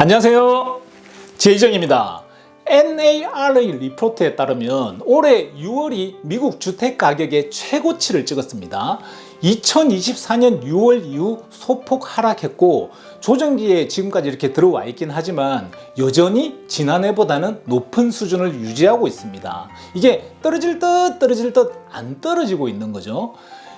안녕하세요. 제이정입니다. NARA 리포트에 따르면 올해 6월이 미국 주택 가격의 최고치를 찍었습니다. 2024년 6월 이후 소폭 하락했고 조정기에 지금까지 이렇게 들어와 있긴 하지만 여전히 지난해보다는 높은 수준을 유지하고 있습니다. 이게 떨어질 듯 떨어질 듯 안 떨어지고 있는 거죠.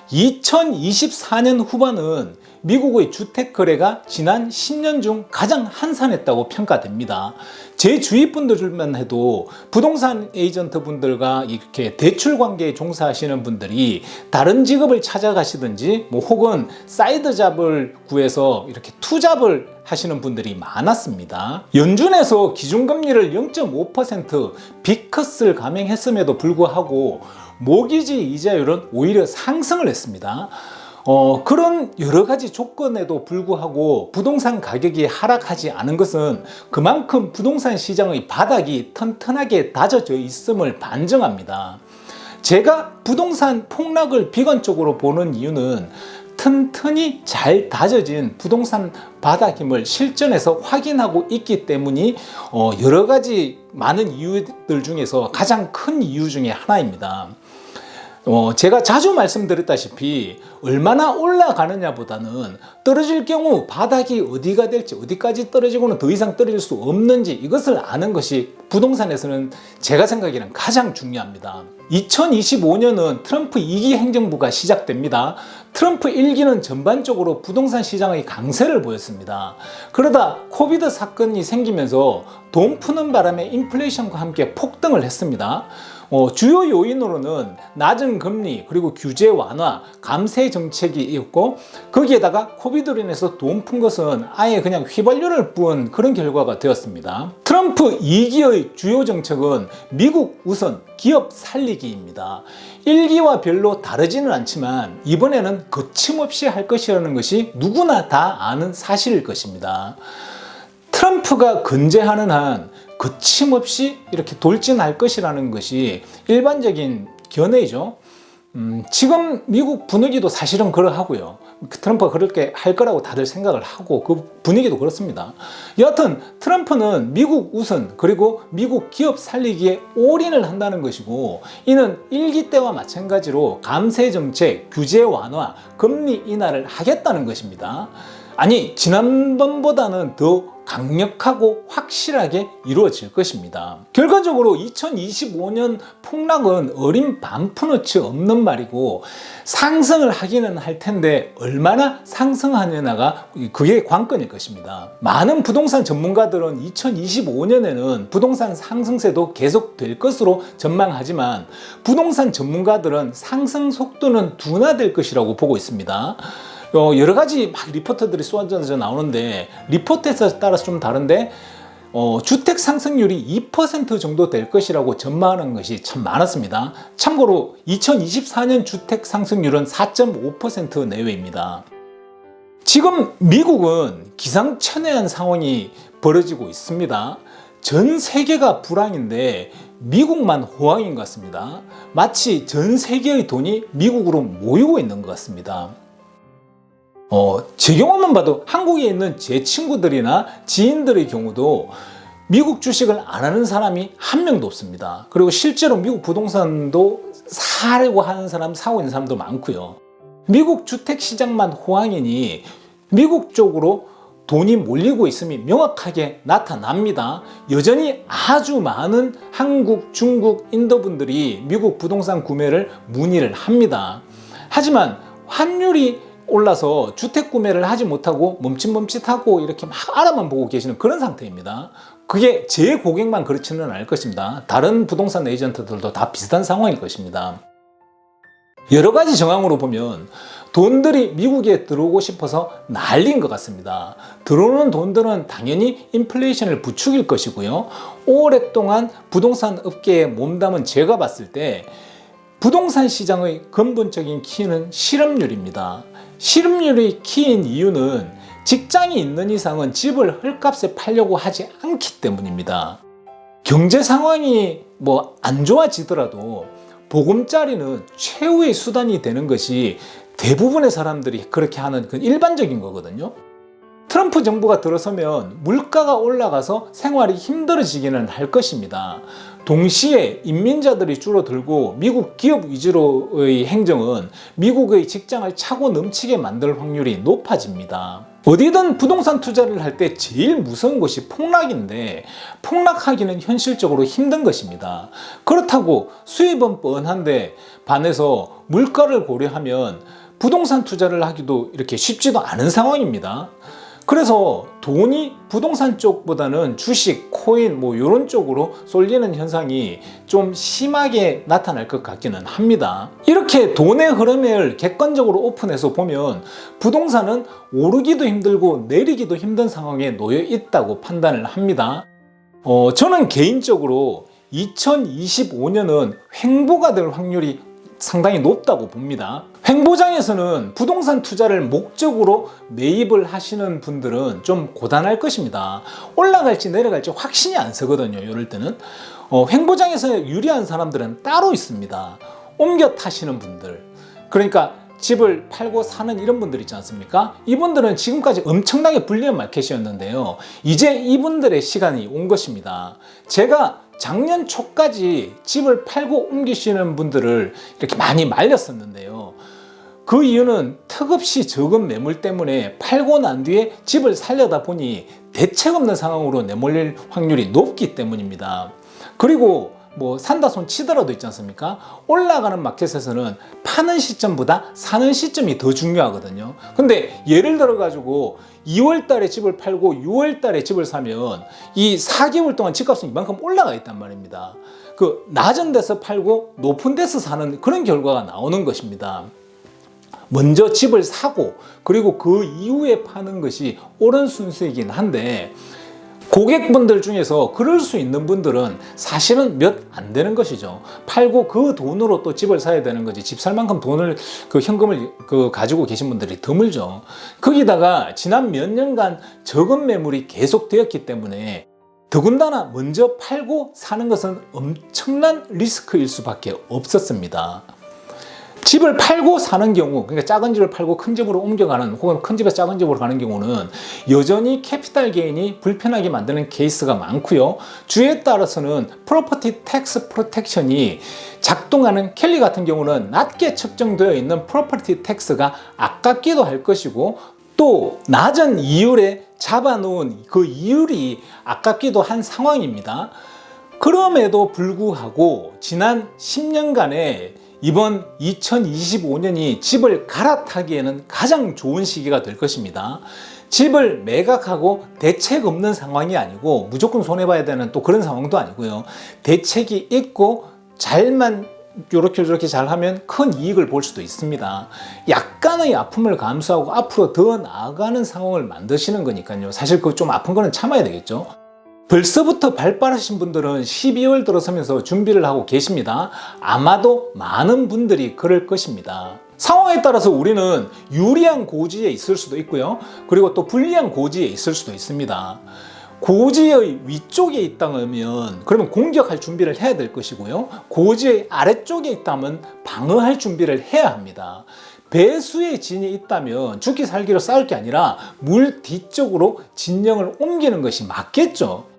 2024년 후반은 미국의 주택 거래가 지난 10년 중 가장 한산했다고 평가됩니다. 제 주위 분들만 해도 부동산 에이전트 분들과 이렇게 대출 관계에 종사하시는 분들이 다른 직업을 찾아가시든지 뭐 혹은 사이드 잡을 구해서 이렇게 투잡을 하시는 분들이 많았습니다. 연준에서 기준금리를 0.5% 비커스를 감행했음에도 불구하고 모기지 이자율은 오히려 상승을 했습니다. 어, 그런 여러 가지 조건에도 불구하고 부동산 가격이 하락하지 않은 것은 그만큼 부동산 시장의 바닥이 튼튼하게 다져져 있음을 반증합니다. 제가 부동산 폭락을 비관적으로 보는 이유는 튼튼히 잘 다져진 부동산 바닥임을 실전에서 확인하고 있기 때문이 어, 여러 가지 많은 이유들 중에서 가장 큰 이유 중에 하나입니다. 어, 제가 자주 말씀드렸다시피 얼마나 올라가느냐 보다는 떨어질 경우 바닥이 어디가 될지 어디까지 떨어지고는 더 이상 떨어질 수 없는지 이것을 아는 것이 부동산에서는 제가 생각에는 가장 중요합니다. 2025년은 트럼프 2기 행정부가 시작됩니다. 트럼프 1기는 전반적으로 부동산 시장의 강세를 보였습니다. 그러다 코비드 사건이 생기면서 돈 푸는 바람에 인플레이션과 함께 폭등을 했습니다. 어, 주요 요인으로는 낮은 금리 그리고 규제 완화, 감세 정책이 있고 거기에다가 코비드로 인해서 돈 푼 것은 아예 그냥 휘발유를 부은 그런 결과가 되었습니다. 트럼프 2기의 주요 정책은 미국 우선 기업 살리기입니다. 1기와 별로 다르지는 않지만 이번에는 거침없이 할 것이라는 것이 누구나 다 아는 사실일 것입니다. 트럼프가 근제하는 한 거침없이 이렇게 돌진할 것이라는 것이 일반적인 견해이죠. 음, 지금 미국 분위기도 사실은 그러하고요. 트럼프가 그렇게 할 거라고 다들 생각을 하고 그 분위기도 그렇습니다. 여하튼 트럼프는 미국 우선 그리고 미국 기업 살리기에 올인을 한다는 것이고 이는 일기 때와 마찬가지로 감세 정책, 규제 완화, 금리 인하를 하겠다는 것입니다. 아니 지난번보다는 더 강력하고 확실하게 이루어질 것입니다. 결과적으로 2025년 폭락은 어린 반푼어치 없는 말이고 상승을 하기는 할 텐데 얼마나 상승하느냐가 그게 관건일 것입니다. 많은 부동산 전문가들은 2025년에는 부동산 상승세도 계속될 것으로 전망하지만 부동산 전문가들은 상승 속도는 둔화될 것이라고 보고 있습니다. 어, 여러 가지 막 리포터들이 쏟아져 나오는데 리포트에 따라서 좀 다른데 어, 주택 상승률이 2% 정도 될 것이라고 전망하는 것이 참 많았습니다. 참고로 2024년 주택 상승률은 4.5% 내외입니다. 지금 미국은 기상천외한 상황이 벌어지고 있습니다. 전 세계가 불황인데 미국만 호황인 것 같습니다. 마치 전 세계의 돈이 미국으로 모이고 있는 것 같습니다. 어, 제 경험만 봐도 한국에 있는 제 친구들이나 지인들의 경우도 미국 주식을 안 하는 사람이 한 명도 없습니다. 그리고 실제로 미국 부동산도 사려고 하는 사람, 사고 있는 사람도 많고요. 미국 주택 시장만 호황이니 미국 쪽으로 돈이 몰리고 있음이 명확하게 나타납니다. 여전히 아주 많은 한국, 중국, 인도 분들이 미국 부동산 구매를 문의를 합니다. 하지만 환율이 올라서 주택 구매를 하지 못하고 멈칫멈칫하고 이렇게 막 알아만 보고 계시는 그런 상태입니다. 그게 제 고객만 그렇지는 않을 것입니다. 다른 부동산 에이전트들도 다 비슷한 상황일 것입니다. 여러 가지 정황으로 보면 돈들이 미국에 들어오고 싶어서 난리인 것 같습니다. 들어오는 돈들은 당연히 인플레이션을 부추길 것이고요. 오랫동안 부동산 업계에 몸담은 제가 봤을 때 부동산 시장의 근본적인 키는 실업률입니다. 실업률이 키인 이유는 직장이 있는 이상은 집을 헐값에 팔려고 하지 않기 때문입니다. 경제 상황이 뭐 안 좋아지더라도 보금자리는 최후의 수단이 되는 것이 대부분의 사람들이 그렇게 하는 그 일반적인 거거든요. 트럼프 정부가 들어서면 물가가 올라가서 생활이 힘들어지기는 할 것입니다. 동시에 인민자들이 줄어들고 미국 기업 위주로의 행정은 미국의 직장을 차고 넘치게 만들 확률이 높아집니다. 어디든 부동산 투자를 할 때 제일 무서운 것이 폭락인데 폭락하기는 현실적으로 힘든 것입니다. 그렇다고 수입은 뻔한데 반해서 물가를 고려하면 부동산 투자를 하기도 이렇게 쉽지도 않은 상황입니다. 그래서 돈이 부동산 쪽보다는 주식, 코인 뭐 이런 쪽으로 쏠리는 현상이 좀 심하게 나타날 것 같기는 합니다. 이렇게 돈의 흐름을 객관적으로 오픈해서 보면 부동산은 오르기도 힘들고 내리기도 힘든 상황에 놓여 있다고 판단을 합니다. 어, 저는 개인적으로 2025년은 횡보가 될 확률이 상당히 높다고 봅니다. 횡보장에서는 부동산 투자를 목적으로 매입을 하시는 분들은 좀 고단할 것입니다. 올라갈지 내려갈지 확신이 안 서거든요. 이럴 때는. 어, 횡보장에서 유리한 사람들은 따로 있습니다. 옮겨 타시는 분들. 그러니까 집을 팔고 사는 이런 분들 있지 않습니까? 이분들은 지금까지 엄청나게 불리한 마켓이었는데요. 이제 이분들의 시간이 온 것입니다. 제가 작년 초까지 집을 팔고 옮기시는 분들을 이렇게 많이 말렸었는데요. 그 이유는 턱없이 적은 매물 때문에 팔고 난 뒤에 집을 살려다 보니 대책 없는 상황으로 내몰릴 확률이 높기 때문입니다. 그리고 뭐 산다 손 치더라도 있지 않습니까? 올라가는 마켓에서는 파는 시점보다 사는 시점이 더 중요하거든요. 근데 예를 들어 가지고 2월 달에 집을 팔고 6월 달에 집을 사면 이 4개월 동안 집값은 이만큼 올라가 있단 말입니다. 그 낮은 데서 팔고 높은 데서 사는 그런 결과가 나오는 것입니다. 먼저 집을 사고 그리고 그 이후에 파는 것이 옳은 순서이긴 한데 고객분들 중에서 그럴 수 있는 분들은 사실은 몇 안 되는 것이죠. 팔고 그 돈으로 또 집을 사야 되는 거지. 집 살 만큼 돈을 그 현금을 그 가지고 계신 분들이 드물죠. 거기다가 지난 몇 년간 적은 매물이 계속되었기 때문에 더군다나 먼저 팔고 사는 것은 엄청난 리스크일 수밖에 없었습니다. 집을 팔고 사는 경우, 그러니까 작은 집을 팔고 큰 집으로 옮겨가는 혹은 큰 집에서 작은 집으로 가는 경우는 여전히 캐피탈 게인이 불편하게 만드는 케이스가 많고요. 주에 따라서는 프로퍼티 텍스 프로텍션이 작동하는 켈리 같은 경우는 낮게 측정되어 있는 프로퍼티 텍스가 아깝기도 할 것이고 또 낮은 이율에 잡아놓은 그 이율이 아깝기도 한 상황입니다. 그럼에도 불구하고 지난 10년간의 이번 2025년이 집을 갈아타기에는 가장 좋은 시기가 될 것입니다. 집을 매각하고 대책 없는 상황이 아니고 무조건 손해봐야 되는 또 그런 상황도 아니고요. 대책이 있고 잘만 요렇게 저렇게 잘하면 큰 이익을 볼 수도 있습니다. 약간의 아픔을 감수하고 앞으로 더 나아가는 상황을 만드시는 거니까요. 사실 그 좀 아픈 거는 참아야 되겠죠. 벌써부터 발 빠르신 분들은 12월 들어서면서 준비를 하고 계십니다. 아마도 많은 분들이 그럴 것입니다. 상황에 따라서 우리는 유리한 고지에 있을 수도 있고요. 그리고 또 불리한 고지에 있을 수도 있습니다. 고지의 위쪽에 있다면 그러면 공격할 준비를 해야 될 것이고요. 고지의 아래쪽에 있다면 방어할 준비를 해야 합니다. 배수의 진이 있다면 죽기 살기로 싸울 게 아니라 물 뒤쪽으로 진영을 옮기는 것이 맞겠죠.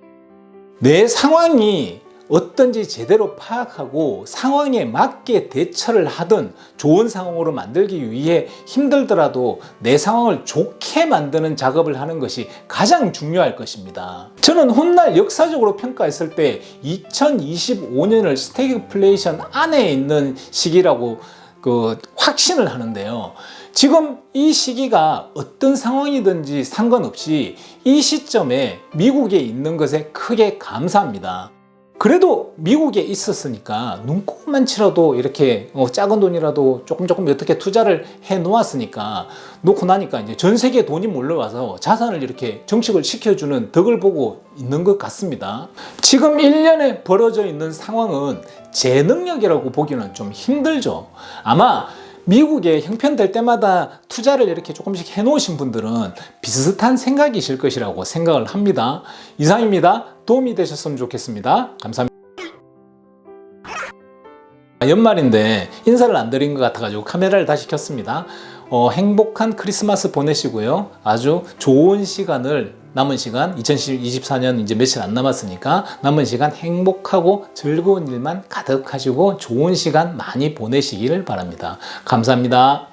내 상황이 어떤지 제대로 파악하고 상황에 맞게 대처를 하든 좋은 상황으로 만들기 위해 힘들더라도 내 상황을 좋게 만드는 작업을 하는 것이 가장 중요할 것입니다. 저는 훗날 역사적으로 평가했을 때 2025년을 스태그플레이션 안에 있는 시기라고 그 확신을 하는데요. 지금 이 시기가 어떤 상황이든지 상관없이 이 시점에 미국에 있는 것에 크게 감사합니다. 그래도 미국에 있었으니까 눈곱만 치라도 이렇게 어, 작은 돈이라도 조금 조금 어떻게 투자를 해 놓았으니까 놓고 나니까 이제 전 세계 돈이 몰려와서 자산을 이렇게 정식을 시켜주는 덕을 보고 있는 것 같습니다. 지금 1년에 벌어져 있는 상황은 제 능력이라고 보기는 좀 힘들죠. 아마 미국에 형편될 때마다 투자를 이렇게 조금씩 해놓으신 분들은 비슷한 생각이실 것이라고 생각을 합니다. 이상입니다. 도움이 되셨으면 좋겠습니다. 감사합니다. 연말인데 인사를 안 드린 것 같아가지고 카메라를 다시 켰습니다. 어, 행복한 크리스마스 보내시고요. 아주 좋은 시간을 남은 시간 2024년 이제 며칠 안 남았으니까 남은 시간 행복하고 즐거운 일만 가득하시고 좋은 시간 많이 보내시기를 바랍니다. 감사합니다.